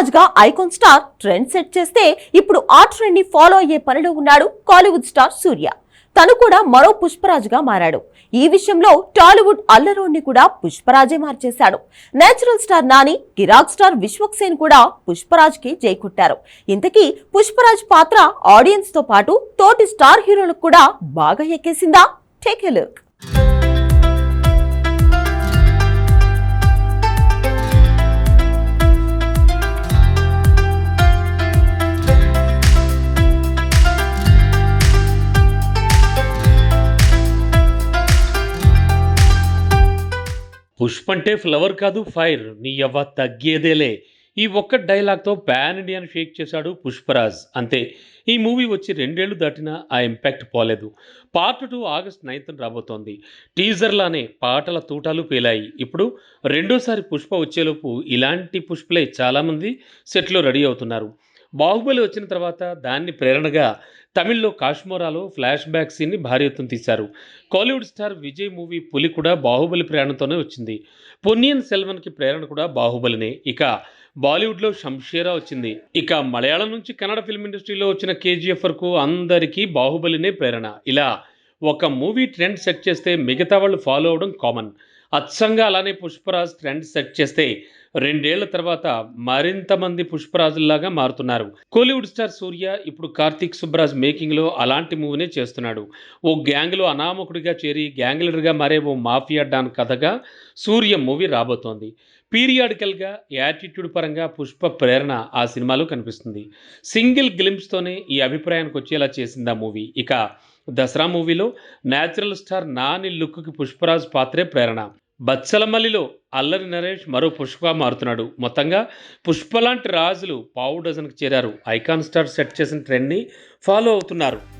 పుష్పరాజ్గా icon star trend set చేస్తే ఇప్పుడు ఆ ట్రెండ్ని ఫాలో అయ్యే పనిలో ఉన్నాడు కాలీవుడ్ స్టార్ సూర్య. తను కూడా మరో పుష్పరాజ్గా మారాడు. ఈ విషయంలో టాలీవుడ్ అల్లరోడ్ని కూడా పుష్పరాజే మార్చేశాడు. నేచురల్ స్టార్ నాని గిరాక్ స్టార్ విశ్వక్ సేన్ కూడా పుష్పరాజ్కి జైకుట్టారు ఇంతకీ పుష్పరాజ్ పాత్ర ఆడియన్స్తో పాటు తోటి స్టార్ హీరోలకు కూడా బాగా ఎక్కేసిందా? టేక్ ఎ లుక్ పుష్ప అంటే ఫ్లవర్ కాదు ఫైర్. నీ ఎవ్వ తగ్గేదేలే. ఈ ఒక్క డైలాగ్తో ప్యాన్ ఇండియాను షేక్ చేశాడు పుష్పరాజ్. అంతే. ఈ మూవీ వచ్చి రెండేళ్ళు దాటినా ఆ ఇంపాక్ట్ పోలేదు. పార్ట్ టూ ఆగస్ట్ నైన్త్ రాబోతోంది. టీజర్లానే పాటల తూటాలు పేలాయి. ఇప్పుడు రెండోసారి పుష్ప వచ్చేలోపు ఇలాంటి పుష్పలే చాలామంది సెట్లో రెడీ అవుతున్నారు. బాహుబలి వచ్చిన తర్వాత దాన్ని ప్రేరణగా తమిళ్ళో కాశ్మోరాలో ఫ్లాష్ బ్యాక్ సీన్ని భారీ ఎత్తున తీశారు. కాలీవుడ్ స్టార్ విజయ్ మూవీ పులి కూడా బాహుబలి ప్రేరణతోనే వచ్చింది. పొన్నియన్ సెల్వన్కి ప్రేరణ కూడా బాహుబలినే. ఇక బాలీవుడ్లో షంషేరా వచ్చింది. ఇక మలయాళం నుంచి కన్నడ ఫిల్మ్ ఇండస్ట్రీలో వచ్చిన కేజీఎఫ్ వరకు అందరికీ బాహుబలినే ప్రేరణ. ఇలా ఒక మూవీ ట్రెండ్ సెట్ చేస్తే మిగతా వాళ్ళు ఫాలో అవడం కామన్. అచ్చంగా అలానే పుష్పరాజ్ ట్రెండ్ సెట్ చేస్తే రెండేళ్ళ తర్వాత మరింత మంది పుష్పరాజుల్లాగా మారుతున్నారు. కోలీవుడ్ స్టార్ సూర్య ఇప్పుడు కార్తీక్ సుబ్బరాజ్ మేకింగ్లో అలాంటి మూవీనే చేస్తున్నాడు. ఓ గ్యాంగ్లో అనామకుడిగా చేరి గ్యాంగ్ లీడర్గా మారే ఓ మాఫియా డాన్ కథగా సూర్య మూవీ రాబోతోంది. పీరియాడికల్గా యాటిట్యూడ్ పరంగా పుష్ప ప్రేరణ ఆ సినిమాలో కనిపిస్తుంది. సింగిల్ గ్లింప్స్తోనే ఈ అభిప్రాయానికి వచ్చేలా చేసింది ఆ మూవీ. ఇక దసరా మూవీలో న్యాచురల్ స్టార్ నాని లుక్కి పుష్పరాజ్ పాత్రే ప్రేరణ. బచ్చలమల్లిలో అల్లరి నరేష్ మరో పుష్ప మారుతున్నాడు. మొత్తంగా పుష్ప లాంటి రాజులు పావు డజన్కి చేరారు. ఐకాన్ స్టార్ సెట్ చేసిన ట్రెండ్ని ఫాలో అవుతున్నారు.